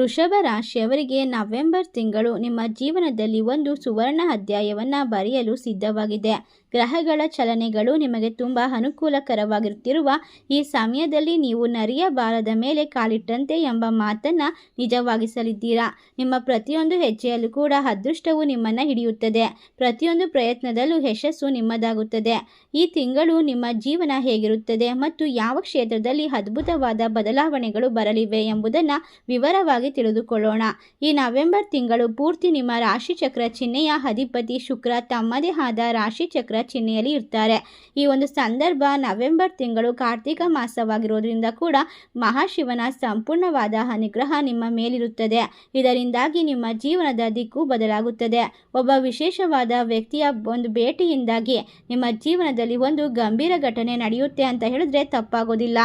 ವೃಷಭ ರಾಶಿಯವರಿಗೆ ನವೆಂಬರ್ ತಿಂಗಳು ನಿಮ್ಮ ಜೀವನದಲ್ಲಿ ಒಂದು ಸುವರ್ಣ ಅಧ್ಯಾಯವನ್ನು ಬರೆಯಲು ಸಿದ್ಧವಾಗಿದೆ. ಗ್ರಹಗಳ ಚಲನೆಗಳು ನಿಮಗೆ ತುಂಬ ಅನುಕೂಲಕರವಾಗಿರುತ್ತಿರುವ ಈ ಸಮಯದಲ್ಲಿ ನೀವು ನರಿಯ ಬಾಲದ ಮೇಲೆ ಕಾಲಿಟ್ಟಂತೆ ಎಂಬ ಮಾತನ್ನು ನಿಜವಾಗಿಸಲಿದ್ದೀರಾ? ನಿಮ್ಮ ಪ್ರತಿಯೊಂದು ಹೆಜ್ಜೆಯಲ್ಲೂ ಕೂಡ ಅದೃಷ್ಟವು ನಿಮ್ಮನ್ನು ಹಿಡಿಯುತ್ತದೆ. ಪ್ರತಿಯೊಂದು ಪ್ರಯತ್ನದಲ್ಲೂ ಯಶಸ್ಸು ನಿಮ್ಮದಾಗುತ್ತದೆ. ಈ ತಿಂಗಳು ನಿಮ್ಮ ಜೀವನ ಹೇಗಿರುತ್ತದೆ ಮತ್ತು ಯಾವ ಕ್ಷೇತ್ರದಲ್ಲಿ ಅದ್ಭುತವಾದ ಬದಲಾವಣೆಗಳು ಬರಲಿವೆ ಎಂಬುದನ್ನು ವಿವರವಾಗಿ ತಿಳಿದುಕೊಳ್ಳೋಣ. ಈ ನವೆಂಬರ್ ತಿಂಗಳು ಪೂರ್ತಿ ನಿಮ್ಮ ರಾಶಿಚಕ್ರ ಚಿಹ್ನೆಯ ಅಧಿಪತಿ ಶುಕ್ರ ತಮ್ಮದೇ ಆದ ರಾಶಿಚಕ್ರ ಚಿಹ್ನೆಯಲ್ಲಿ ಇರ್ತಾರೆ. ಈ ಒಂದು ಸಂದರ್ಭ ನವೆಂಬರ್ ತಿಂಗಳು ಕಾರ್ತಿಕ ಮಾಸವಾಗಿರೋದ್ರಿಂದ ಕೂಡ ಮಹಾಶಿವನ ಸಂಪೂರ್ಣವಾದ ಅನುಗ್ರಹ ನಿಮ್ಮ ಮೇಲಿರುತ್ತದೆ. ಇದರಿಂದಾಗಿ ನಿಮ್ಮ ಜೀವನದ ದಿಕ್ಕು ಬದಲಾಗುತ್ತದೆ. ಒಬ್ಬ ವಿಶೇಷವಾದ ವ್ಯಕ್ತಿಯ ಒಂದು ಭೇಟಿಯಿಂದಾಗಿ ನಿಮ್ಮ ಜೀವನದಲ್ಲಿ ಒಂದು ಗಂಭೀರ ಘಟನೆ ನಡೆಯುತ್ತೆ ಅಂತ ಹೇಳಿದ್ರೆ ತಪ್ಪಾಗೋದಿಲ್ಲ.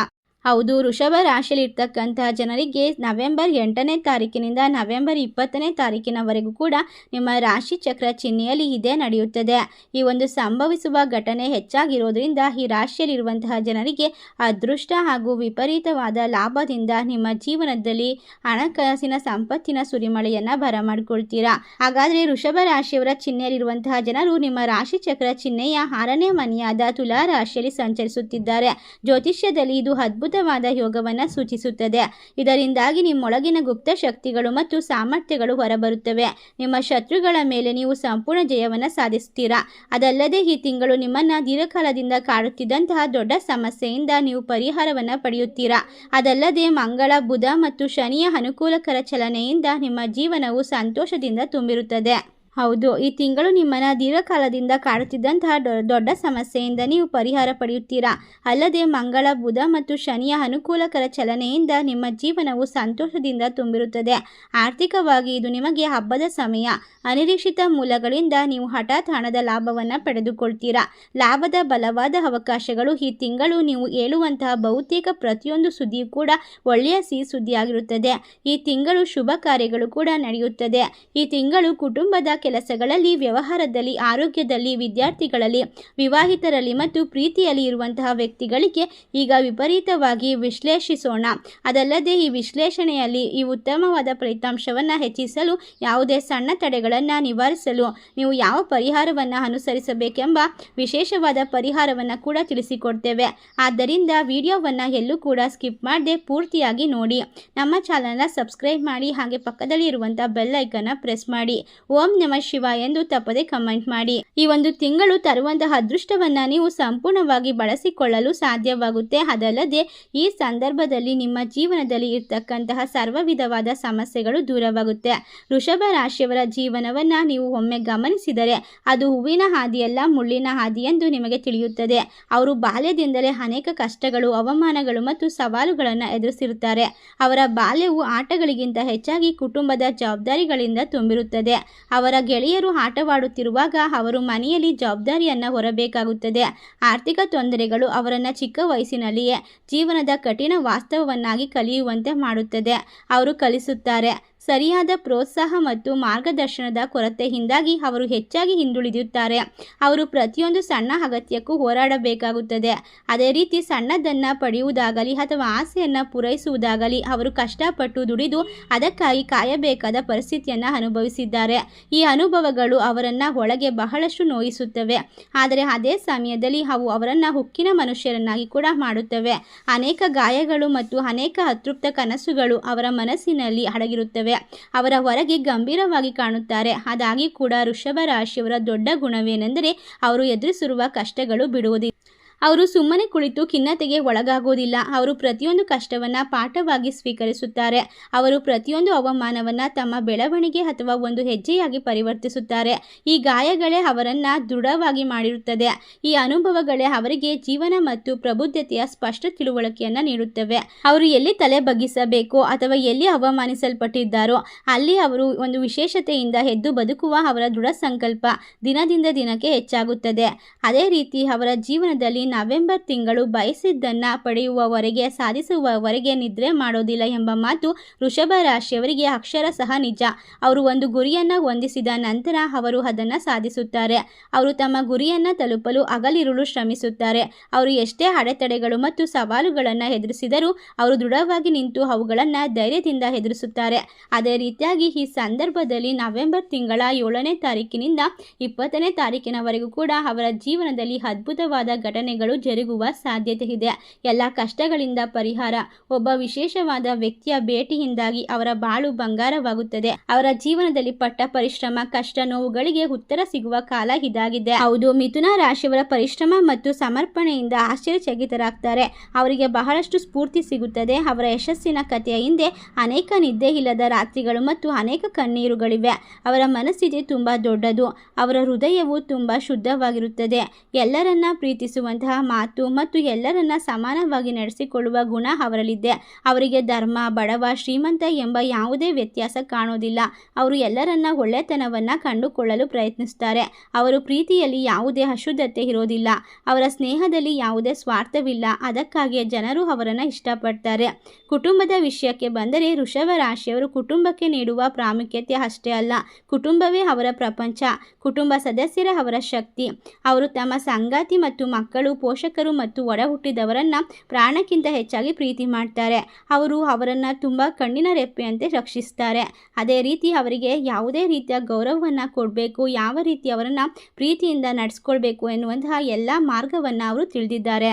ಹೌದು, ವೃಷಭ ರಾಶಿಯಲ್ಲಿರ್ತಕ್ಕಂತಹ ಜನರಿಗೆ ನವೆಂಬರ್ ಎಂಟನೇ ತಾರೀಕಿನಿಂದ ನವೆಂಬರ್ ಇಪ್ಪತ್ತನೇ ತಾರೀಕಿನವರೆಗೂ ಕೂಡ ನಿಮ್ಮ ರಾಶಿ ಚಕ್ರ ಚಿಹ್ನೆಯಲ್ಲಿ ಇದೇ ನಡೆಯುತ್ತದೆ. ಈ ಒಂದು ಸಂಭವಿಸುವ ಘಟನೆ ಹೆಚ್ಚಾಗಿರೋದ್ರಿಂದ ಈ ರಾಶಿಯಲ್ಲಿರುವಂತಹ ಜನರಿಗೆ ಅದೃಷ್ಟ ಹಾಗೂ ವಿಪರೀತವಾದ ಲಾಭದಿಂದ ನಿಮ್ಮ ಜೀವನದಲ್ಲಿ ಹಣಕಾಸಿನ ಸಂಪತ್ತಿನ ಸುರಿಮಳೆಯನ್ನು ಬರಮಾಡಿಕೊಳ್ತೀರಾ? ಹಾಗಾದರೆ ವೃಷಭ ರಾಶಿಯವರ ಚಿಹ್ನೆಯಲ್ಲಿರುವಂತಹ ಜನರು ನಿಮ್ಮ ರಾಶಿ ಚಕ್ರ ಚಿಹ್ನೆಯ ಆರನೇ ಮನೆಯಾದ ತುಲಾ ರಾಶಿಯಲ್ಲಿ ಸಂಚರಿಸುತ್ತಿದ್ದಾರೆ. ಜ್ಯೋತಿಷ್ಯದಲ್ಲಿ ಇದು ಅದ್ಭುತವಾದ ಯೋಗವನ್ನು ಸೂಚಿಸುತ್ತದೆ. ಇದರಿಂದಾಗಿ ನಿಮ್ಮೊಳಗಿನ ಗುಪ್ತ ಶಕ್ತಿಗಳು ಮತ್ತು ಸಾಮರ್ಥ್ಯಗಳು ಹೊರಬರುತ್ತವೆ. ನಿಮ್ಮ ಶತ್ರುಗಳ ಮೇಲೆ ನೀವು ಸಂಪೂರ್ಣ ಜಯವನ್ನು ಸಾಧಿಸುತ್ತೀರಾ? ಅದಲ್ಲದೆ ಈ ತಿಂಗಳು ನಿಮ್ಮನ್ನು ದೀರ್ಘಕಾಲದಿಂದ ಕಾಡುತ್ತಿದ್ದಂತಹ ದೊಡ್ಡ ಸಮಸ್ಯೆಯಿಂದ ನೀವು ಪರಿಹಾರವನ್ನು ಪಡೆಯುತ್ತೀರಾ? ಅದಲ್ಲದೆ ಮಂಗಳ, ಬುಧ ಮತ್ತು ಶನಿಯ ಅನುಕೂಲಕರ ಚಲನೆಯಿಂದ ನಿಮ್ಮ ಜೀವನವು ಸಂತೋಷದಿಂದ ತುಂಬಿರುತ್ತದೆ. ಹೌದು. ಈ ತಿಂಗಳು ನಿಮ್ಮನ್ನು ದೀರ್ಘಕಾಲದಿಂದ ಕಾಡುತ್ತಿದ್ದಂತಹ ದೊಡ್ಡ ಸಮಸ್ಯೆಯಿಂದ ನೀವು ಪರಿಹಾರ ಪಡೆಯುತ್ತೀರಾ? ಅಲ್ಲದೆ ಮಂಗಳ, ಬುಧ ಮತ್ತು ಶನಿಯ ಅನುಕೂಲಕರ ಚಲನೆಯಿಂದ ನಿಮ್ಮ ಜೀವನವು ಸಂತೋಷದಿಂದ ತುಂಬಿರುತ್ತದೆ. ಆರ್ಥಿಕವಾಗಿ ಇದು ನಿಮಗೆ ಹಬ್ಬದ ಸಮಯ. ಅನಿರೀಕ್ಷಿತ ಮೂಲಗಳಿಂದ ನೀವು ಹಠಾತ್ ಹಣದ ಲಾಭವನ್ನು ಪಡೆದುಕೊಳ್ತೀರಾ? ಲಾಭದ ಬಲವಾದ ಅವಕಾಶಗಳು ಈ ತಿಂಗಳು ನೀವು ಹೇಳುವಂತಹ ಬಹುತೇಕ ಪ್ರತಿಯೊಂದು ಸುದ್ದಿಯೂ ಕೂಡ ಒಳ್ಳೆಯ ಸಿಹಿ ಸುದ್ದಿಯಾಗಿರುತ್ತದೆ. ಈ ತಿಂಗಳು ಶುಭ ಕಾರ್ಯಗಳು ಕೂಡ ನಡೆಯುತ್ತದೆ. ಈ ತಿಂಗಳು ಕುಟುಂಬದ ಕೆಲಸಗಳಲ್ಲಿ, ವ್ಯವಹಾರದಲ್ಲಿ, ಆರೋಗ್ಯದಲ್ಲಿ, ವಿದ್ಯಾರ್ಥಿಗಳಲ್ಲಿ, ವಿವಾಹಿತರಲ್ಲಿ ಮತ್ತು ಪ್ರೀತಿಯಲ್ಲಿ ಇರುವಂತಹ ವ್ಯಕ್ತಿಗಳಿಗೆ ಈಗ ವಿಪರೀತವಾಗಿ ವಿಶ್ಲೇಷಿಸೋಣ. ಅದಲ್ಲದೆ ಈ ವಿಶ್ಲೇಷಣೆಯಲ್ಲಿ ಈ ಉತ್ತಮವಾದ ಫಲಿತಾಂಶವನ್ನು ಹೆಚ್ಚಿಸಲು, ಯಾವುದೇ ಸಣ್ಣ ತಡೆಗಳನ್ನು ನಿವಾರಿಸಲು ನೀವು ಯಾವ ಪರಿಹಾರವನ್ನು ಅನುಸರಿಸಬೇಕೆಂಬ ವಿಶೇಷವಾದ ಪರಿಹಾರವನ್ನು ಕೂಡ ತಿಳಿಸಿಕೊಡ್ತೇವೆ. ಆದ್ದರಿಂದ ವಿಡಿಯೋವನ್ನು ಎಲ್ಲೂ ಕೂಡ ಸ್ಕಿಪ್ ಮಾಡದೆ ಪೂರ್ತಿಯಾಗಿ ನೋಡಿ. ನಮ್ಮ ಚಾನಲ್ನ ಸಬ್ಸ್ಕ್ರೈಬ್ ಮಾಡಿ, ಹಾಗೆ ಪಕ್ಕದಲ್ಲಿ ಇರುವಂಥ ಬೆಲ್ಲೈಕನ್ನು ಪ್ರೆಸ್ ಮಾಡಿ. ಓಂ ನಮ. ಶಿವ ಎಂದು ತಪ್ಪದೆ ಕಮೆಂಟ್ ಮಾಡಿ. ಈ ಒಂದು ತಿಂಗಳು ತರುವಂತಹ ಅದೃಷ್ಟವನ್ನ ನೀವು ಸಂಪೂರ್ಣವಾಗಿ ಬಳಸಿಕೊಳ್ಳಲು ಸಾಧ್ಯವಾಗುತ್ತೆ. ಅದಲ್ಲದೆ, ಈ ಸಂದರ್ಭದಲ್ಲಿ ನಿಮ್ಮ ಜೀವನದಲ್ಲಿ ಇರ್ತಕ್ಕಂತಹ ಸರ್ವ ವಿಧವಾದ ಸಮಸ್ಯೆಗಳು ದೂರವಾಗುತ್ತೆ. ವೃಷಭ ರಾಶಿಯವರ ಜೀವನವನ್ನ ನೀವು ಒಮ್ಮೆ ಗಮನಿಸಿದರೆ, ಅದು ಹೂವಿನ ಹಾದಿಯಲ್ಲ, ಮುಳ್ಳಿನ ಹಾದಿ ಎಂದು ನಿಮಗೆ ತಿಳಿಯುತ್ತದೆ. ಅವರು ಬಾಲ್ಯದಿಂದಲೇ ಅನೇಕ ಕಷ್ಟಗಳು, ಅವಮಾನಗಳು ಮತ್ತು ಸವಾಲುಗಳನ್ನು ಎದುರಿಸಿರುತ್ತಾರೆ. ಅವರ ಬಾಲ್ಯವು ಆಟಗಳಿಗಿಂತ ಹೆಚ್ಚಾಗಿ ಕುಟುಂಬದ ಜವಾಬ್ದಾರಿಗಳಿಂದ ತುಂಬಿರುತ್ತದೆ. ಅವರ ಗೆಳೆಯರು ಆಟವಾಡುತ್ತಿರುವಾಗ ಅವರು ಮನೆಯಲ್ಲಿ ಜವಾಬ್ದಾರಿಯನ್ನು ಹೊರಬೇಕಾಗುತ್ತದೆ. ಆರ್ಥಿಕ ತೊಂದರೆಗಳು ಅವರನ್ನು ಚಿಕ್ಕ ವಯಸ್ಸಿನಲ್ಲಿಯೇ ಜೀವನದ ಕಠಿಣ ವಾಸ್ತವವನ್ನಾಗಿ ಕಲಿಯುವಂತೆ ಮಾಡುತ್ತದೆ. ಅವರು ಕಲಿಸುತ್ತಾರೆ. ಸರಿಯಾದ ಪ್ರೋತ್ಸಾಹ ಮತ್ತು ಮಾರ್ಗದರ್ಶನದ ಕೊರತೆಯಿಂದಾಗಿ ಅವರು ಹೆಚ್ಚಾಗಿ ಹಿಂದುಳಿದಿರುತ್ತಾರೆ ಅವರು ಪ್ರತಿಯೊಂದು ಸಣ್ಣ ಅಗತ್ಯಕ್ಕೂ ಹೋರಾಡಬೇಕಾಗುತ್ತದೆ. ಅದೇ ರೀತಿ ಸಣ್ಣದನ್ನು ಪಡೆಯುವುದಾಗಲಿ ಅಥವಾ ಆಸೆಯನ್ನು ಪೂರೈಸುವುದಾಗಲಿ ಅವರು ಕಷ್ಟಪಟ್ಟು ದುಡಿದು ಅದಕ್ಕಾಗಿ ಕಾಯಬೇಕಾದ ಪರಿಸ್ಥಿತಿಯನ್ನು ಅನುಭವಿಸಿದ್ದಾರೆ. ಈ ಅನುಭವಗಳು ಅವರನ್ನು ಒಳಗೆ ಬಹಳಷ್ಟು ನೋಯಿಸುತ್ತವೆ. ಆದರೆ ಅದೇ ಸಮಯದಲ್ಲಿ ಅವು ಅವರನ್ನು ಹುಕ್ಕಿನ ಮನುಷ್ಯರನ್ನಾಗಿ ಕೂಡ ಮಾಡುತ್ತವೆ. ಅನೇಕ ಗಾಯಗಳು ಮತ್ತು ಅನೇಕ ಅತೃಪ್ತ ಕನಸುಗಳು ಅವರ ಮನಸ್ಸಿನಲ್ಲಿ ಅಡಗಿರುತ್ತವೆ. ಅವರ ಹೊರಗೆ ಗಂಭೀರವಾಗಿ ಕಾಣುತ್ತಾರೆ. ಅದಾಗಿ ಕೂಡ ವೃಷಭ ರಾಶಿಯವರ ದೊಡ್ಡ ಗುಣವೇನೆಂದರೆ ಅವರು ಎದುರಿಸಿರುವ ಕಷ್ಟಗಳು ಬಿಡುವುದಿಲ್ಲ. ಅವರು ಸುಮ್ಮನೆ ಕುಳಿತು ಖಿನ್ನತೆಗೆ ಒಳಗಾಗುವುದಿಲ್ಲ. ಅವರು ಪ್ರತಿಯೊಂದು ಕಷ್ಟವನ್ನು ಪಾಠವಾಗಿ ಸ್ವೀಕರಿಸುತ್ತಾರೆ. ಅವರು ಪ್ರತಿಯೊಂದು ಅವಮಾನವನ್ನು ತಮ್ಮ ಬೆಳವಣಿಗೆ ಅಥವಾ ಒಂದು ಹೆಜ್ಜೆಯಾಗಿ ಪರಿವರ್ತಿಸುತ್ತಾರೆ. ಈ ಗಾಯಗಳೇ ಅವರನ್ನು ದೃಢವಾಗಿ ಮಾಡಿರುತ್ತದೆ. ಈ ಅನುಭವಗಳೇ ಅವರಿಗೆ ಜೀವನ ಮತ್ತು ಪ್ರಬುದ್ಧತೆಯ ಸ್ಪಷ್ಟ ತಿಳುವಳಿಕೆಯನ್ನು ನೀಡುತ್ತವೆ. ಅವರು ಎಲ್ಲಿ ತಲೆ ಬಗ್ಗಿಸಬೇಕು ಅಥವಾ ಎಲ್ಲಿ ಅವಮಾನಿಸಲ್ಪಟ್ಟಿದ್ದಾರೋ, ಅಲ್ಲಿ ಅವರು ಒಂದು ವಿಶೇಷತೆಯಿಂದ ಎದ್ದು ಬದುಕುವ ಅವರ ದೃಢ ಸಂಕಲ್ಪ ದಿನದಿಂದ ದಿನಕ್ಕೆ ಹೆಚ್ಚಾಗುತ್ತದೆ. ಅದೇ ರೀತಿ ಅವರ ಜೀವನದಲ್ಲಿ ನವೆಂಬರ್ ತಿಂಗಳು ಬಯಸಿದ್ದನ್ನ ಪಡೆಯುವವರೆಗೆ, ಸಾಧಿಸುವವರೆಗೆ ನಿದ್ರೆ ಮಾಡೋದಿಲ್ಲ ಎಂಬ ಮಾತು ವೃಷಭ ರಾಶಿಯವರಿಗೆ ಅಕ್ಷರ ಸಹ ನಿಜ. ಅವರು ಒಂದು ಗುರಿಯನ್ನ ಹೊಂದಿಸಿದ ನಂತರ ಅವರು ಅದನ್ನ ಸಾಧಿಸುತ್ತಾರೆ. ಅವರು ತಮ್ಮ ಗುರಿಯನ್ನ ತಲುಪಲು ಅಗಲಿರುಳು ಶ್ರಮಿಸುತ್ತಾರೆ. ಅವರು ಎಷ್ಟೇ ಅಡೆತಡೆಗಳು ಮತ್ತು ಸವಾಲುಗಳನ್ನು ಎದುರಿಸಿದರೂ ಅವರು ದೃಢವಾಗಿ ನಿಂತು ಅವುಗಳನ್ನು ಧೈರ್ಯದಿಂದ ಎದುರಿಸುತ್ತಾರೆ. ಅದೇ ರೀತಿಯಾಗಿ ಈ ಸಂದರ್ಭದಲ್ಲಿ ನವೆಂಬರ್ ತಿಂಗಳ ಏಳನೇ ತಾರೀಕಿನಿಂದ ಇಪ್ಪತ್ತನೇ ತಾರೀಕಿನವರೆಗೂ ಕೂಡ ಅವರ ಜೀವನದಲ್ಲಿ ಅದ್ಭುತವಾದ ಘಟನೆಗಳು ಜರುಗುವ ಸಾಧ್ಯತೆ ಇದೆ. ಎಲ್ಲ ಕಷ್ಟಗಳಿಂದ ಪರಿಹಾರ. ಒಬ್ಬ ವಿಶೇಷವಾದ ವ್ಯಕ್ತಿಯ ಭೇಟಿಯಿಂದಾಗಿ ಅವರ ಬಾಳು ಬಂಗಾರವಾಗುತ್ತದೆ. ಅವರ ಜೀವನದಲ್ಲಿ ಪಟ್ಟ ಪರಿಶ್ರಮ, ಕಷ್ಟ ನೋವುಗಳಿಗೆ ಉತ್ತರ ಸಿಗುವ ಕಾಲ ಇದಾಗಿದೆ. ಹೌದು, ಮಿಥುನ ರಾಶಿಯವರ ಪರಿಶ್ರಮ ಮತ್ತು ಸಮರ್ಪಣೆಯಿಂದ ಆಶ್ಚರ್ಯಚಕಿತರಾಗ್ತಾರೆ. ಅವರಿಗೆ ಬಹಳಷ್ಟು ಸ್ಫೂರ್ತಿ ಸಿಗುತ್ತದೆ. ಅವರ ಯಶಸ್ಸಿನ ಕಥೆಯ ಹಿಂದೆ ಅನೇಕ ನಿದ್ದೆ ಇಲ್ಲದ ರಾತ್ರಿಗಳು ಮತ್ತು ಅನೇಕ ಕಣ್ಣೀರುಗಳಿವೆ. ಅವರ ಮನಸ್ಥಿತಿ ತುಂಬಾ ದೊಡ್ಡದು. ಅವರ ಹೃದಯವು ತುಂಬಾ ಶುದ್ಧವಾಗಿರುತ್ತದೆ. ಎಲ್ಲರನ್ನ ಪ್ರೀತಿಸುವಂತಹ ಮಾತು ಮತ್ತು ಎಲ್ಲರನ್ನ ಸಮಾನವಾಗಿ ನಡೆಸಿಕೊಳ್ಳುವ ಗುಣ ಅವರಲ್ಲಿದೆ. ಅವರಿಗೆ ಧರ್ಮ, ಬಡವ, ಶ್ರೀಮಂತ ಎಂಬ ಯಾವುದೇ ವ್ಯತ್ಯಾಸ ಕಾಣೋದಿಲ್ಲ. ಅವರು ಎಲ್ಲರನ್ನ ಒಳ್ಳೆತನವನ್ನ ಕಂಡುಕೊಳ್ಳಲು ಪ್ರಯತ್ನಿಸುತ್ತಾರೆ ಅವರು ಪ್ರೀತಿಯಲ್ಲಿ ಯಾವುದೇ ಅಶುದ್ಧತೆ ಇರೋದಿಲ್ಲ. ಅವರ ಸ್ನೇಹದಲ್ಲಿ ಯಾವುದೇ ಸ್ವಾರ್ಥವಿಲ್ಲ. ಅದಕ್ಕಾಗಿಯೇ ಜನರು ಅವರನ್ನು ಇಷ್ಟಪಡ್ತಾರೆ. ಕುಟುಂಬದ ವಿಷಯಕ್ಕೆ ಬಂದರೆ ಋಷಭ ರಾಶಿಯವರು ಕುಟುಂಬಕ್ಕೆ ನೀಡುವ ಪ್ರಾಮುಖ್ಯತೆ ಅಷ್ಟೇ ಅಲ್ಲ. ಕುಟುಂಬವೇ ಅವರ ಪ್ರಪಂಚ. ಕುಟುಂಬ ಸದಸ್ಯರ ಅವರ ಶಕ್ತಿ. ಅವರು ತಮ್ಮ ಸಂಗಾತಿ ಮತ್ತು ಮಕ್ಕಳು ಪೋಷಕರು ಮತ್ತು ಒಡ ಹುಟ್ಟಿದವರನ್ನು ಪ್ರಾಣಕ್ಕಿಂತ ಹೆಚ್ಚಾಗಿ ಪ್ರೀತಿ ಮಾಡ್ತಾರೆ. ಅವರು ಅವರನ್ನು ತುಂಬ ಕಣ್ಣಿನ ರೆಪ್ಪೆಯಂತೆ ರಕ್ಷಿಸ್ತಾರೆ. ಅದೇ ರೀತಿ ಅವರಿಗೆ ಯಾವುದೇ ರೀತಿಯ ಗೌರವವನ್ನು ಕೊಡಬೇಕು, ಯಾವ ರೀತಿ ಅವರನ್ನು ಪ್ರೀತಿಯಿಂದ ನಡೆಸ್ಕೊಳ್ಬೇಕು ಎನ್ನುವಂತಹ ಎಲ್ಲ ಮಾರ್ಗವನ್ನು ಅವರು ತಿಳಿದಿದ್ದಾರೆ.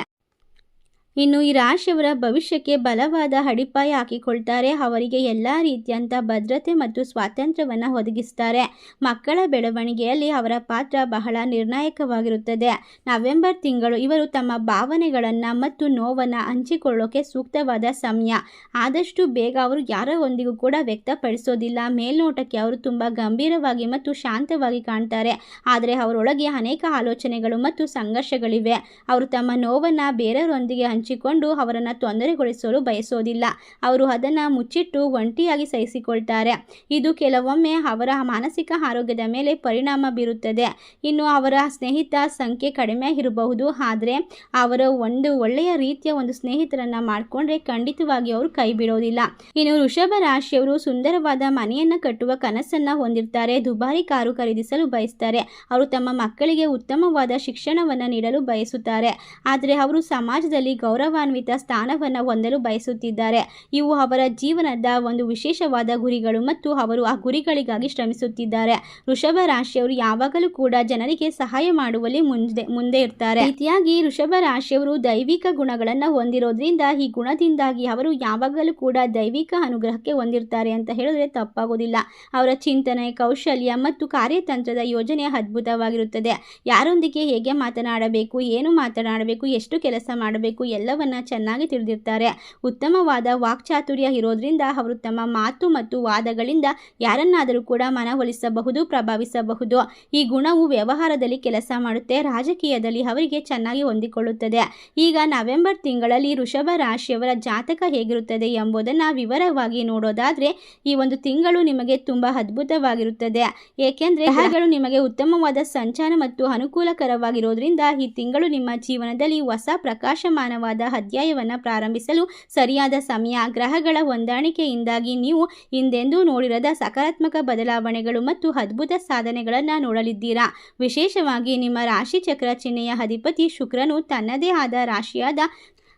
ಇನ್ನು ಈ ರಾಶಿಯವರ ಭವಿಷ್ಯಕ್ಕೆ ಬಲವಾದ ಅಡಿಪಾಯ ಹಾಕಿಕೊಳ್ತಾರೆ. ಅವರಿಗೆ ಎಲ್ಲ ರೀತಿಯಂಥ ಭದ್ರತೆ ಮತ್ತು ಸ್ವಾತಂತ್ರ್ಯವನ್ನು ಒದಗಿಸ್ತಾರೆ. ಮಕ್ಕಳ ಬೆಳವಣಿಗೆಯಲ್ಲಿ ಅವರ ಪಾತ್ರ ಬಹಳ ನಿರ್ಣಾಯಕವಾಗಿರುತ್ತದೆ. ನವೆಂಬರ್ ತಿಂಗಳು ಇವರು ತಮ್ಮ ಭಾವನೆಗಳನ್ನು ಮತ್ತು ನೋವನ್ನು ಹಂಚಿಕೊಳ್ಳೋಕೆ ಸೂಕ್ತವಾದ ಸಮಯ. ಆದಷ್ಟು ಬೇಗ ಅವರು ಯಾರೊಂದಿಗೂ ಕೂಡ ವ್ಯಕ್ತಪಡಿಸೋದಿಲ್ಲ. ಮೇಲ್ನೋಟಕ್ಕೆ ಅವರು ತುಂಬ ಗಂಭೀರವಾಗಿ ಮತ್ತು ಶಾಂತವಾಗಿ ಕಾಣ್ತಾರೆ. ಆದರೆ ಅವರೊಳಗೆ ಅನೇಕ ಆಲೋಚನೆಗಳು ಮತ್ತು ಸಂಘರ್ಷಗಳಿವೆ. ಅವರು ತಮ್ಮ ನೋವನ್ನು ಬೇರೆಯವರೊಂದಿಗೆ ಹಂಚಿಕೊಂಡು ಅವರನ್ನು ತೊಂದರೆಗೊಳಿಸಲು ಬಯಸೋದಿಲ್ಲ. ಅವರು ಅದನ್ನು ಮುಚ್ಚಿಟ್ಟು ಒಂಟಿಯಾಗಿ ಸಹಿಸಿಕೊಳ್ತಾರೆ. ಇದು ಕೆಲವೊಮ್ಮೆ ಅವರ ಮಾನಸಿಕ ಆರೋಗ್ಯದ ಮೇಲೆ ಪರಿಣಾಮ ಬೀರುತ್ತದೆ. ಇನ್ನು ಅವರ ಸ್ನೇಹಿತ ಸಂಖ್ಯೆ ಕಡಿಮೆ ಇರಬಹುದು. ಆದರೆ ಅವರು ಒಂದು ಒಳ್ಳೆಯ ರೀತಿಯ ಒಂದು ಸ್ನೇಹಿತರನ್ನ ಮಾಡಿಕೊಂಡ್ರೆ ಖಂಡಿತವಾಗಿ ಅವರು ಕೈ ಬಿಡೋದಿಲ್ಲ. ಇನ್ನು ವೃಷಭ ರಾಶಿಯವರು ಸುಂದರವಾದ ಮನೆಯನ್ನು ಕಟ್ಟುವ ಕನಸನ್ನ ಹೊಂದಿರ್ತಾರೆ. ದುಬಾರಿ ಕಾರು ಖರೀದಿಸಲು ಬಯಸ್ತಾರೆ. ಅವರು ತಮ್ಮ ಮಕ್ಕಳಿಗೆ ಉತ್ತಮವಾದ ಶಿಕ್ಷಣವನ್ನು ನೀಡಲು ಬಯಸುತ್ತಾರೆ. ಆದರೆ ಅವರು ಸಮಾಜದಲ್ಲಿ ಗೌರವಾನ್ವಿತ ಸ್ಥಾನವನ್ನು ಹೊಂದಲು ಬಯಸುತ್ತಿದ್ದಾರೆ. ಇವು ಅವರ ಜೀವನದ ಒಂದು ವಿಶೇಷವಾದ ಗುರಿಗಳು ಮತ್ತು ಅವರು ಆ ಗುರಿಗಳಿಗಾಗಿ ಶ್ರಮಿಸುತ್ತಿದ್ದಾರೆ. ಋಷಭ ರಾಶಿಯವರು ಯಾವಾಗಲೂ ಕೂಡ ಜನರಿಗೆ ಸಹಾಯ ಮಾಡುವಲ್ಲಿ ಮುಂದೆ ಮುಂದೆ ಇರ್ತಾರೆ. ರೀತಿಯಾಗಿ ಋಷಭ ರಾಶಿಯವರು ದೈವಿಕ ಗುಣಗಳನ್ನು ಹೊಂದಿರೋದ್ರಿಂದ ಈ ಗುಣದಿಂದಾಗಿ ಅವರು ಯಾವಾಗಲೂ ಕೂಡ ದೈವಿಕ ಅನುಗ್ರಹಕ್ಕೆ ಹೊಂದಿರ್ತಾರೆ ಅಂತ ಹೇಳಿದ್ರೆ ತಪ್ಪಾಗೋದಿಲ್ಲ. ಅವರ ಚಿಂತನೆ, ಕೌಶಲ್ಯ ಮತ್ತು ಕಾರ್ಯತಂತ್ರದ ಯೋಜನೆ ಅದ್ಭುತವಾಗಿರುತ್ತದೆ. ಯಾರೊಂದಿಗೆ ಹೇಗೆ ಮಾತನಾಡಬೇಕು, ಏನು ಮಾತನಾಡಬೇಕು, ಎಷ್ಟು ಕೆಲಸ ಮಾಡಬೇಕು ಎಲ್ಲವನ್ನ ಚೆನ್ನಾಗಿ ತಿಳಿದಿರ್ತಾರೆ. ಉತ್ತಮವಾದ ವಾಕ್ಚಾತುರ್ಯ ಇರೋದ್ರಿಂದ ಅವರು ತಮ್ಮ ಮಾತು ಮತ್ತು ವಾದಗಳಿಂದ ಯಾರನ್ನಾದರೂ ಕೂಡ ಮನವೊಲಿಸಬಹುದು, ಪ್ರಭಾವಿಸಬಹುದು. ಈ ಗುಣವು ವ್ಯವಹಾರದಲ್ಲಿ ಕೆಲಸ ಮಾಡುತ್ತೆ, ರಾಜಕೀಯದಲ್ಲಿ ಅವರಿಗೆ ಚೆನ್ನಾಗಿ ಹೊಂದಿಕೊಳ್ಳುತ್ತದೆ. ಈಗ ನವೆಂಬರ್ ತಿಂಗಳಲ್ಲಿ ಋಷಭ ರಾಶಿಯವರ ಜಾತಕ ಹೇಗಿರುತ್ತದೆ ಎಂಬುದನ್ನು ವಿವರವಾಗಿ ನೋಡೋದಾದ್ರೆ, ಈ ಒಂದು ತಿಂಗಳು ನಿಮಗೆ ತುಂಬಾ ಅದ್ಭುತವಾಗಿರುತ್ತದೆ. ಏಕೆಂದರೆ, ಗ್ರಹಗಳು ನಿಮಗೆ ಉತ್ತಮವಾದ ಸಂಚಾರ ಮತ್ತು ಅನುಕೂಲಕರವಾಗಿರೋದ್ರಿಂದ ಈ ತಿಂಗಳು ನಿಮ್ಮ ಜೀವನದಲ್ಲಿ ಹೊಸ ಪ್ರಕಾಶಮಾನವಾದ ಅಧ್ಯಾಯವನ್ನು ಪ್ರಾರಂಭಿಸಲು ಸರಿಯಾದ ಸಮಯ ಗ್ರಹಗಳ ಹೊಂದಾಣಿಕೆಯಿಂದಾಗಿ ನೀವು ಹಿಂದೆಂದೂ ನೋಡಿರದ ಸಕಾರಾತ್ಮಕ ಬದಲಾವಣೆಗಳು ಮತ್ತು ಅದ್ಭುತ ಸಾಧನೆಗಳನ್ನು ನೋಡಲಿದ್ದೀರಾ? ವಿಶೇಷವಾಗಿ ನಿಮ್ಮ ರಾಶಿ ಚಕ್ರ ಚಿಹ್ನೆಯ ಅಧಿಪತಿ ಶುಕ್ರನು ತನ್ನದೇ ಆದ ರಾಶಿಯಾದ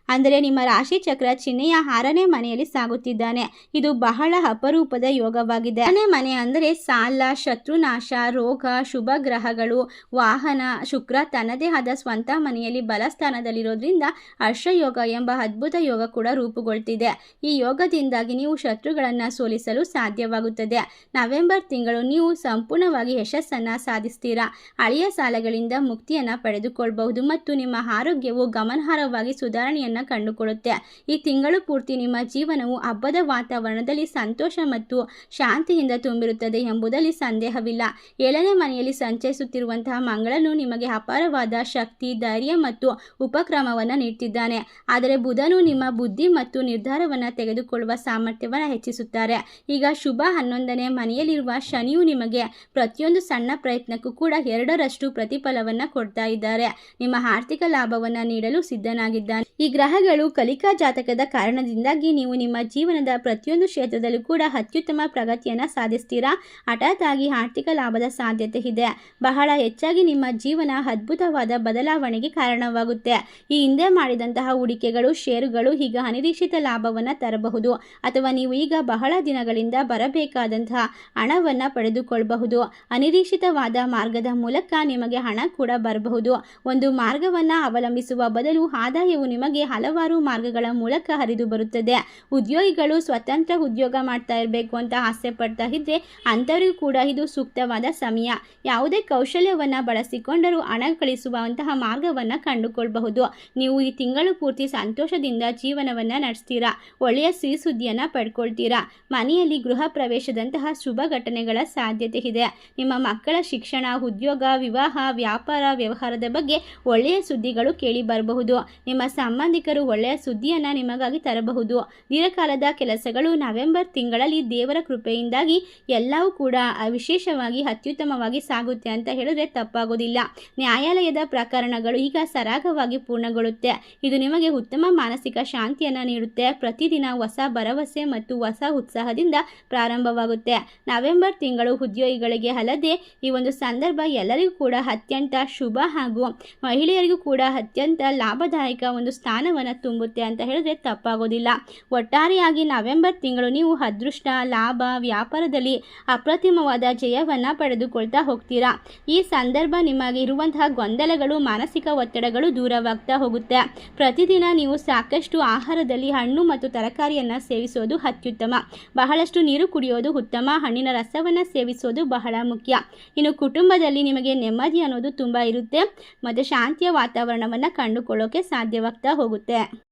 ಅಂದರೆ ನಿಮ್ಮ ರಾಶಿ ಚಕ್ರ ಚಿಹ್ನೆಯ ಆರನೇ ಮನೆಯಲ್ಲಿ ಸಾಗುತ್ತಿದ್ದಾನೆ. ಇದು ಬಹಳ ಅಪರೂಪದ ಯೋಗವಾಗಿದೆ. ಆರನೇ ಮನೆ ಅಂದರೆ ಸಾಲ, ಶತ್ರುನಾಶ, ರೋಗ, ಶುಭ ಗ್ರಹಗಳು, ವಾಹನ, ಶುಕ್ರ ತನ್ನದೇ ಆದ ಸ್ವಂತ ಮನೆಯಲ್ಲಿ ಬಲಸ್ಥಾನದಲ್ಲಿರೋದ್ರಿಂದ ಹರ್ಷಯೋಗ ಎಂಬ ಅದ್ಭುತ ಯೋಗ ಕೂಡ ರೂಪುಗೊಳ್ತಿದೆ. ಈ ಯೋಗದಿಂದಾಗಿ ನೀವು ಶತ್ರುಗಳನ್ನು ಸೋಲಿಸಲು ಸಾಧ್ಯವಾಗುತ್ತದೆ. ನವೆಂಬರ್ ತಿಂಗಳು ನೀವು ಸಂಪೂರ್ಣವಾಗಿ ಯಶಸ್ಸನ್ನು ಸಾಧಿಸ್ತೀರಾ? ಹಳೆಯ ಸಾಲಗಳಿಂದ ಮುಕ್ತಿಯನ್ನು ಪಡೆದುಕೊಳ್ಳಬಹುದು ಮತ್ತು ನಿಮ್ಮ ಆರೋಗ್ಯವು ಗಮನಾರ್ಹವಾಗಿ ಸುಧಾರಣೆಯನ್ನು ಪ್ರಗತಿಯನ್ನು ಕಂಡುಕೊಳ್ಳುತ್ತೆ ಈ ತಿಂಗಳು ಪೂರ್ತಿ ನಿಮ್ಮ ಜೀವನವು ಹಬ್ಬದ ವಾತಾವರಣದಲ್ಲಿ ಸಂತೋಷ ಮತ್ತು ಶಾಂತಿಯಿಂದ ತುಂಬಿರುತ್ತದೆ ಎಂಬುದರಲ್ಲಿ ಸಂದೇಹವಿಲ್ಲ. ಏಳನೇ ಮನೆಯಲ್ಲಿ ಸಂಚರಿಸುತ್ತಿರುವಂತಹ ಮಂಗಳನು ನಿಮಗೆ ಅಪಾರವಾದ ಶಕ್ತಿ, ಧೈರ್ಯ ಮತ್ತು ಉಪಕ್ರಮವನ್ನು ನೀಡ್ತಿದ್ದಾನೆ. ಆದರೆ ಬುಧನು ನಿಮ್ಮ ಬುದ್ಧಿ ಮತ್ತು ನಿರ್ಧಾರವನ್ನು ತೆಗೆದುಕೊಳ್ಳುವ ಸಾಮರ್ಥ್ಯವನ್ನು ಹೆಚ್ಚಿಸುತ್ತಾರೆ. ಈಗ ಶುಭ ಹನ್ನೊಂದನೇ ಮನೆಯಲ್ಲಿರುವ ಶನಿಯು ನಿಮಗೆ ಪ್ರತಿಯೊಂದು ಸಣ್ಣ ಪ್ರಯತ್ನಕ್ಕೂ ಕೂಡ ಎರಡರಷ್ಟು ಪ್ರತಿಫಲವನ್ನು ಕೊಡ್ತಾ ಇದ್ದಾರೆ. ನಿಮ್ಮ ಆರ್ಥಿಕ ಲಾಭವನ್ನು ನೀಡಲು ಸಿದ್ಧನಾಗಿದ್ದಾನೆ. ಈ ಗ್ರಹಗಳು ಕಲಿಕಾ ಜಾತಕದ ಕಾರಣದಿಂದಾಗಿ ನೀವು ನಿಮ್ಮ ಜೀವನದ ಪ್ರತಿಯೊಂದು ಕ್ಷೇತ್ರದಲ್ಲೂ ಕೂಡ ಅತ್ಯುತ್ತಮ ಪ್ರಗತಿಯನ್ನು ಸಾಧಿಸ್ತೀರಾ? ಹಠಾತ್ ಆರ್ಥಿಕ ಲಾಭದ ಸಾಧ್ಯತೆ ಇದೆ. ಬಹಳ ಹೆಚ್ಚಾಗಿ ನಿಮ್ಮ ಜೀವನ ಅದ್ಭುತವಾದ ಬದಲಾವಣೆಗೆ ಕಾರಣವಾಗುತ್ತೆ. ಈ ಹಿಂದೆ ಮಾಡಿದಂತಹ ಹೂಡಿಕೆಗಳು, ಷೇರುಗಳು ಈಗ ಅನಿರೀಕ್ಷಿತ ಲಾಭವನ್ನು ತರಬಹುದು. ಅಥವಾ ನೀವು ಈಗ ಬಹಳ ದಿನಗಳಿಂದ ಬರಬೇಕಾದಂತಹ ಹಣವನ್ನು ಪಡೆದುಕೊಳ್ಳಬಹುದು ಅನಿರೀಕ್ಷಿತವಾದ ಮಾರ್ಗದ ಮೂಲಕ ನಿಮಗೆ ಹಣ ಕೂಡ ಬರಬಹುದು. ಒಂದು ಮಾರ್ಗವನ್ನು ಅವಲಂಬಿಸುವ ಬದಲು ಆದಾಯವು ನಿಮಗೆ ಹಲವಾರು ಮಾರ್ಗಗಳ ಮೂಲಕ ಹರಿದು ಬರುತ್ತದೆ. ಉದ್ಯೋಗಿಗಳು ಸ್ವತಂತ್ರ ಉದ್ಯೋಗ ಮಾಡ್ತಾ ಇರಬೇಕು ಅಂತ ಆಸೆ ಪಡ್ತಾ ಇದ್ರೆ ಅಂಥವರಿಗೂ ಕೂಡ ಇದು ಸೂಕ್ತವಾದ ಸಮಯ. ಯಾವುದೇ ಕೌಶಲ್ಯವನ್ನು ಬಳಸಿಕೊಂಡರೂ ಹಣ ಕಳಿಸುವಂತಹ ಮಾರ್ಗವನ್ನು ಕಂಡುಕೊಳ್ಬಹುದು. ನೀವು ಈ ತಿಂಗಳು ಪೂರ್ತಿ ಸಂತೋಷದಿಂದ ಜೀವನವನ್ನು ನಡೆಸ್ತೀರಾ? ಒಳ್ಳೆಯ ಸಿಹಿ ಸುದ್ದಿಯನ್ನು ಪಡ್ಕೊಳ್ತೀರಾ? ಮನೆಯಲ್ಲಿ ಗೃಹ ಪ್ರವೇಶದಂತಹ ಶುಭ ಘಟನೆಗಳ ಸಾಧ್ಯತೆ ಇದೆ. ನಿಮ್ಮ ಮಕ್ಕಳ ಶಿಕ್ಷಣ, ಉದ್ಯೋಗ, ವಿವಾಹ, ವ್ಯಾಪಾರ ವ್ಯವಹಾರದ ಬಗ್ಗೆ ಒಳ್ಳೆಯ ಸುದ್ದಿಗಳು ಕೇಳಿ ಬರಬಹುದು. ನಿಮ್ಮ ಸಂಬಂಧಿಕರು ಒಳ್ಳೆಯ ಸುದ್ದಿಯನ್ನು ನಿಮಗಾಗಿ ತರಬಹುದು. ದೀರ್ಘಕಾಲದ ಕೆಲಸಗಳು ನವೆಂಬರ್ ತಿಂಗಳಲ್ಲಿ ದೇವರ ಕೃಪೆಯಿಂದಾಗಿ ಎಲ್ಲವೂ ಕೂಡ ವಿಶೇಷವಾಗಿ ಅತ್ಯುತ್ತಮವಾಗಿ ಸಾಗುತ್ತೆ ಅಂತ ಹೇಳಿದ್ರೆ ತಪ್ಪಾಗೋದಿಲ್ಲ. ನ್ಯಾಯಾಲಯದ ಪ್ರಕರಣಗಳು ಈಗ ಸರಾಗವಾಗಿ ಪೂರ್ಣಗೊಳ್ಳುತ್ತೆ. ಇದು ನಿಮಗೆ ಉತ್ತಮ ಮಾನಸಿಕ ಶಾಂತಿಯನ್ನು ನೀಡುತ್ತೆ. ಪ್ರತಿದಿನ ಹೊಸ ಭರವಸೆ ಮತ್ತು ಹೊಸ ಉತ್ಸಾಹದಿಂದ ಪ್ರಾರಂಭವಾಗುತ್ತೆ. ನವೆಂಬರ್ ತಿಂಗಳು ಉದ್ಯೋಗಿಗಳಿಗೆ ಅಲ್ಲದೆ ಈ ಒಂದು ಸಂದರ್ಭ ಎಲ್ಲರಿಗೂ ಕೂಡ ಅತ್ಯಂತ ಶುಭ ಹಾಗೂ ಮಹಿಳೆಯರಿಗೂ ಕೂಡ ಅತ್ಯಂತ ಲಾಭದಾಯಕ ಒಂದು ಸ್ಥಾನವನ್ನು ತುಂಬುತ್ತೆ ಅಂತ ಹೇಳಿದ್ರೆ ತಪ್ಪಾಗೋದಿಲ್ಲ. ಒಟ್ಟಾರೆಯಾಗಿ ನವೆಂಬರ್ ತಿಂಗಳು ನೀವು ಅದೃಷ್ಟ, ಲಾಭ, ವ್ಯಾಪಾರದಲ್ಲಿ ಅಪ್ರತಿಮವಾದ ಜಯವನ್ನು ಪಡೆದುಕೊಳ್ತಾ ಹೋಗ್ತೀರಾ? ಈ ಸಂದರ್ಭ ನಿಮಗೆ ಇರುವಂತಹ ಗೊಂದಲಗಳು, ಮಾನಸಿಕ ಒತ್ತಡಗಳು ದೂರವಾಗ್ತಾ ಹೋಗುತ್ತೆ. ಪ್ರತಿದಿನ ನೀವು ಸಾಕಷ್ಟು ಆಹಾರದಲ್ಲಿ ಹಣ್ಣು ಮತ್ತು ತರಕಾರಿಯನ್ನು ಸೇವಿಸೋದು ಅತ್ಯುತ್ತಮ. ಬಹಳಷ್ಟು ನೀರು ಕುಡಿಯೋದು ಉತ್ತಮ. ಹಣ್ಣಿನ ರಸವನ್ನು ಸೇವಿಸೋದು ಬಹಳ ಮುಖ್ಯ. ಇನ್ನು ಕುಟುಂಬದಲ್ಲಿ ನಿಮಗೆ ನೆಮ್ಮದಿ ಅನ್ನೋದು ತುಂಬ ಇರುತ್ತೆ. ಮತ್ತು ಶಾಂತಿಯ ವಾತಾವರಣವನ್ನು ಕಂಡುಕೊಳ್ಳೋಕೆ ಸಾಧ್ಯವಾಗ್ತಾ ಹೋಗುತ್ತೆ. ಸಿಗುತ್ತೆ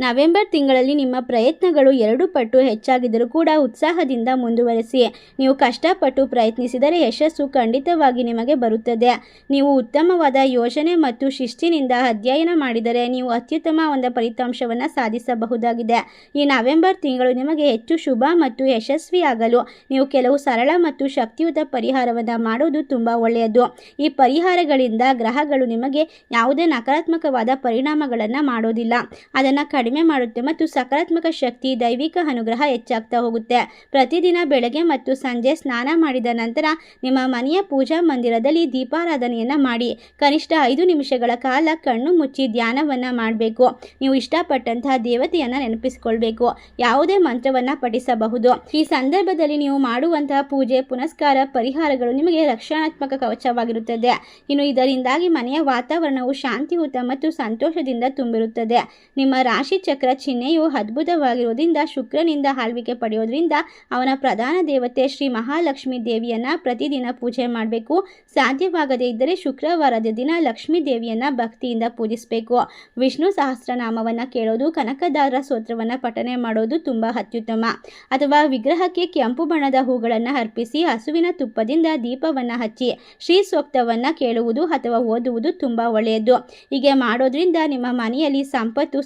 ನವೆಂಬರ್ ತಿಂಗಳಲ್ಲಿ ನಿಮ್ಮ ಪ್ರಯತ್ನಗಳು ಎರಡು ಪಟ್ಟು ಹೆಚ್ಚಾಗಿದ್ದರೂ ಕೂಡ ಉತ್ಸಾಹದಿಂದ ಮುಂದುವರೆಸಿ. ನೀವು ಕಷ್ಟಪಟ್ಟು ಪ್ರಯತ್ನಿಸಿದರೆ ಯಶಸ್ಸು ಖಂಡಿತವಾಗಿ ನಿಮಗೆ ಬರುತ್ತದೆ. ನೀವು ಉತ್ತಮವಾದ ಯೋಜನೆ ಮತ್ತು ಶಿಸ್ತಿನಿಂದ ಅಧ್ಯಯನ ಮಾಡಿದರೆ ನೀವು ಅತ್ಯುತ್ತಮ ಒಂದು ಫಲಿತಾಂಶವನ್ನು ಸಾಧಿಸಬಹುದಾಗಿದೆ. ಈ ನವೆಂಬರ್ ತಿಂಗಳು ನಿಮಗೆ ಹೆಚ್ಚು ಶುಭ ಮತ್ತು ಯಶಸ್ವಿಯಾಗಲು. ನೀವು ಕೆಲವು ಸರಳ ಮತ್ತು ಶಕ್ತಿಯುತ ಪರಿಹಾರವನ್ನು ಮಾಡೋದು ತುಂಬ ಒಳ್ಳೆಯದು. ಈ ಪರಿಹಾರಗಳಿಂದ ಗ್ರಹಗಳು ನಿಮಗೆ ಯಾವುದೇ ನಕಾರಾತ್ಮಕವಾದ ಪರಿಣಾಮಗಳನ್ನು ಮಾಡೋದಿಲ್ಲ. ಅದನ್ನು ಕಡಿಮೆ ಕಡಿಮೆ ಮಾಡುತ್ತೆ ಮತ್ತು ಸಕಾರಾತ್ಮಕ ಶಕ್ತಿ, ದೈವಿಕ ಅನುಗ್ರಹ ಹೆಚ್ಚಾಗ್ತಾ ಹೋಗುತ್ತೆ. ಪ್ರತಿದಿನ ಬೆಳಗ್ಗೆ ಮತ್ತು ಸಂಜೆ ಸ್ನಾನ ಮಾಡಿದ ನಂತರ ನಿಮ್ಮ ಮನೆಯ ಪೂಜಾ ಮಂದಿರದಲ್ಲಿ ದೀಪಾರಾಧನೆಯನ್ನು ಮಾಡಿ. ಕನಿಷ್ಠ ಐದು ನಿಮಿಷಗಳ ಕಾಲ ಕಣ್ಣು ಮುಚ್ಚಿ ಧ್ಯಾನವನ್ನು ಮಾಡಬೇಕು. ನೀವು ಇಷ್ಟಪಟ್ಟಂತಹ ದೇವತೆಯನ್ನು ನೆನಪಿಸಿಕೊಳ್ಬೇಕು. ಯಾವುದೇ ಮಂತ್ರವನ್ನು ಪಠಿಸಬಹುದು. ಈ ಸಂದರ್ಭದಲ್ಲಿ ನೀವು ಮಾಡುವಂತಹ ಪೂಜೆ, ಪುನಸ್ಕಾರ, ಪರಿಹಾರಗಳು ನಿಮಗೆ ರಕ್ಷಣಾತ್ಮಕ ಕವಚವಾಗಿರುತ್ತದೆ. ಇನ್ನು ಇದರಿಂದಾಗಿ ಮನೆಯ ವಾತಾವರಣವು ಶಾಂತಿಯುತ ಮತ್ತು ಸಂತೋಷದಿಂದ ತುಂಬಿರುತ್ತದೆ. ನಿಮ್ಮ ರಾಶಿ ಚಕ್ರ ಚಿಹ್ನೆಯು ಅದ್ಭುತವಾಗಿರುವುದರಿಂದ ಶುಕ್ರನಿಂದ ಆಳ್ವಿಕೆ ಪಡೆಯೋದ್ರಿಂದ ಅವನ ಪ್ರಧಾನ ದೇವತೆ ಶ್ರೀ ಮಹಾಲಕ್ಷ್ಮಿ ದೇವಿಯನ್ನ ಪ್ರತಿದಿನ ಪೂಜೆ ಮಾಡಬೇಕು. ಸಾಧ್ಯವಾಗದೇ ಇದ್ದರೆ ಶುಕ್ರವಾರದ ದಿನ ಲಕ್ಷ್ಮೀ ದೇವಿಯನ್ನ ಭಕ್ತಿಯಿಂದ ಪೂಜಿಸಬೇಕು. ವಿಷ್ಣು ಸಹಸ್ರನಾಮವನ್ನು ಕೇಳೋದು, ಕನಕದಾರ ಸ್ತೋತ್ರವನ್ನು ಪಠನೆ ಮಾಡೋದು ತುಂಬ ಅತ್ಯುತ್ತಮ. ಅಥವಾ ವಿಗ್ರಹಕ್ಕೆ ಕೆಂಪು ಬಣ್ಣದ ಹೂಗಳನ್ನು ಅರ್ಪಿಸಿ ಹಸುವಿನ ತುಪ್ಪದಿಂದ ದೀಪವನ್ನು ಹಚ್ಚಿ ಶ್ರೀ ಸೂಕ್ತವನ್ನು ಕೇಳುವುದು ಅಥವಾ ಓದುವುದು ತುಂಬ ಒಳ್ಳೆಯದು. ಹೀಗೆ ಮಾಡೋದ್ರಿಂದ ನಿಮ್ಮ ಮನೆಯಲ್ಲಿ ಸಂಪತ್ತು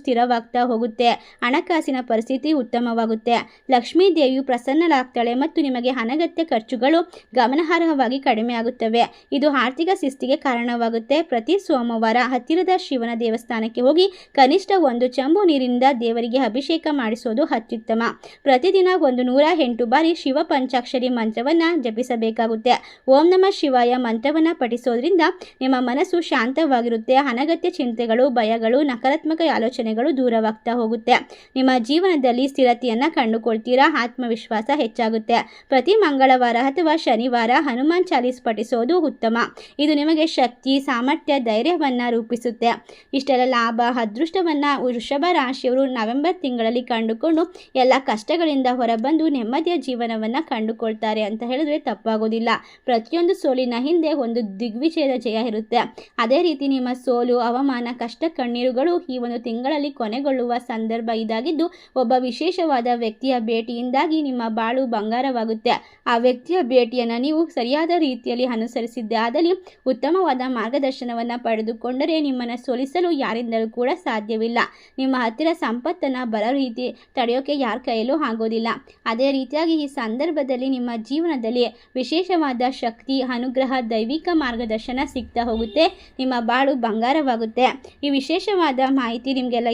ಸ್ಥಿರವಾಗ್ತಾ ಹೋಗುತ್ತೆ. ಹಣಕಾಸಿನ ಪರಿಸ್ಥಿತಿ ಉತ್ತಮವಾಗುತ್ತೆ. ಲಕ್ಷ್ಮೀ ದೇವಿಯು ಪ್ರಸನ್ನಳಾಗ್ತಾಳೆ ಮತ್ತು ನಿಮಗೆ ಅನಗತ್ಯ ಖರ್ಚುಗಳು ಗಮನಾರ್ಹವಾಗಿ ಕಡಿಮೆ ಆಗುತ್ತವೆ. ಇದು ಆರ್ಥಿಕ ಶಿಸ್ತಿಗೆ ಕಾರಣವಾಗುತ್ತೆ. ಪ್ರತಿ ಸೋಮವಾರ ಹತ್ತಿರದ ಶಿವನ ದೇವಸ್ಥಾನಕ್ಕೆ ಹೋಗಿ ಕನಿಷ್ಠ ಒಂದು ಚಂಬು ನೀರಿನಿಂದ ದೇವರಿಗೆ ಅಭಿಷೇಕ ಮಾಡಿಸೋದು ಅತ್ಯುತ್ತಮ. ಪ್ರತಿದಿನ ಒಂದು ನೂರ ಎಂಟು ಬಾರಿ ಶಿವ ಪಂಚಾಕ್ಷರಿ ಮಂತ್ರವನ್ನು ಜಪಿಸಬೇಕಾಗುತ್ತೆ. ಓಂ ನಮ ಶಿವಾಯ ಮಂತ್ರವನ್ನು ಪಠಿಸೋದ್ರಿಂದ ನಿಮ್ಮ ಮನಸ್ಸು ಶಾಂತವಾಗಿರುತ್ತೆ. ಅನಗತ್ಯ ಚಿಂತೆಗಳು, ಭಯಗಳು, ನಕಾರಾತ್ಮಕ ಆಲೋಚನೆಗಳು ದೂರವಾಗ್ತಾ ಹೋಗುತ್ತೆ. ನಿಮ್ಮ ಜೀವನದಲ್ಲಿ ಸ್ಥಿರತೆಯನ್ನು ಕಂಡುಕೊಳ್ತೀರಾ? ಆತ್ಮವಿಶ್ವಾಸ ಹೆಚ್ಚಾಗುತ್ತೆ. ಪ್ರತಿ ಮಂಗಳವಾರ ಅಥವಾ ಶನಿವಾರ ಹನುಮಾನ್ ಚಾಲೀಸ್ ಪಠಿಸೋದು ಉತ್ತಮ. ಇದು ನಿಮಗೆ ಶಕ್ತಿ, ಸಾಮರ್ಥ್ಯ, ಧೈರ್ಯವನ್ನು ರೂಪಿಸುತ್ತೆ. ಇಷ್ಟೆಲ್ಲ ಲಾಭ, ಅದೃಷ್ಟವನ್ನು ವೃಷಭ ರಾಶಿಯವರು ನವೆಂಬರ್ ತಿಂಗಳಲ್ಲಿ ಕಂಡುಕೊಂಡು ಎಲ್ಲ ಕಷ್ಟಗಳಿಂದ ಹೊರಬಂದು ನೆಮ್ಮದಿಯ ಜೀವನವನ್ನು ಕಂಡುಕೊಳ್ತಾರೆ ಅಂತ ಹೇಳಿದ್ರೆ ತಪ್ಪಾಗೋದಿಲ್ಲ. ಪ್ರತಿಯೊಂದು ಸೋಲಿನ ಹಿಂದೆ ಒಂದು ದಿಗ್ವಿಜಯದ ಜಯ ಇರುತ್ತೆ. ಅದೇ ರೀತಿ ನಿಮ್ಮ ಸೋಲು, ಅವಮಾನ, ಕಷ್ಟ, ಕಣ್ಣೀರುಗಳು ಈ ಒಂದು ತಿಂಗಳಲ್ಲಿ ಕೊನೆಗೊಳ್ಳು ಕಂಡುಕೊಳ್ಳುವ ಸಂದರ್ಭ ಇದಾಗಿದ್ದು, ಒಬ್ಬ ವಿಶೇಷವಾದ ವ್ಯಕ್ತಿಯ ಭೇಟಿಯಿಂದಾಗಿ ನಿಮ್ಮ ಬಾಳು ಬಂಗಾರವಾಗುತ್ತೆ. ಆ ವ್ಯಕ್ತಿಯ ಭೇಟಿಯನ್ನು ನೀವು ಸರಿಯಾದ ರೀತಿಯಲ್ಲಿ ಅನುಸರಿಸಿದ್ದಾದಲ್ಲಿ ಉತ್ತಮವಾದ ಮಾರ್ಗದರ್ಶನವನ್ನು ಪಡೆದುಕೊಂಡರೆ ನಿಮ್ಮನ್ನು ಸೋಲಿಸಲು ಯಾರಿಂದಲೂ ಕೂಡ ಸಾಧ್ಯವಿಲ್ಲ. ನಿಮ್ಮ ಹತ್ತಿರ ಸಂಪತ್ತನ್ನು ಬರೋ ರೀತಿ ತಡೆಯೋಕೆ ಯಾರ ಕೈಯಲ್ಲೂ ಆಗೋದಿಲ್ಲ. ಅದೇ ರೀತಿಯಾಗಿ ಈ ಸಂದರ್ಭದಲ್ಲಿ ನಿಮ್ಮ ಜೀವನದಲ್ಲಿ ವಿಶೇಷವಾದ ಶಕ್ತಿ, ಅನುಗ್ರಹ, ದೈವಿಕ ಮಾರ್ಗದರ್ಶನ ಸಿಗ್ತಾ ಹೋಗುತ್ತೆ. ನಿಮ್ಮ ಬಾಳು ಬಂಗಾರವಾಗುತ್ತೆ. ಈ ವಿಶೇಷವಾದ ಮಾಹಿತಿ ನಿಮಗೆಲ್ಲ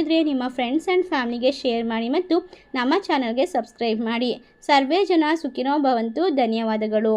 ಇಷ್ಟವಾಗಿದ್ದರೆ ನಿಮ್ಮ ಫ್ರೆಂಡ್ಸ್ ಆ್ಯಂಡ್ ಫ್ಯಾಮಿಲಿಗೆ ಶೇರ್ ಮಾಡಿ ಮತ್ತು ನಮ್ಮ ಚಾನಲ್ಗೆ ಸಬ್ಸ್ಕ್ರೈಬ್ ಮಾಡಿ. ಸರ್ವೇ ಜನ ಸುಖಿನೋ ಭವಂತು. ಧನ್ಯವಾದಗಳು.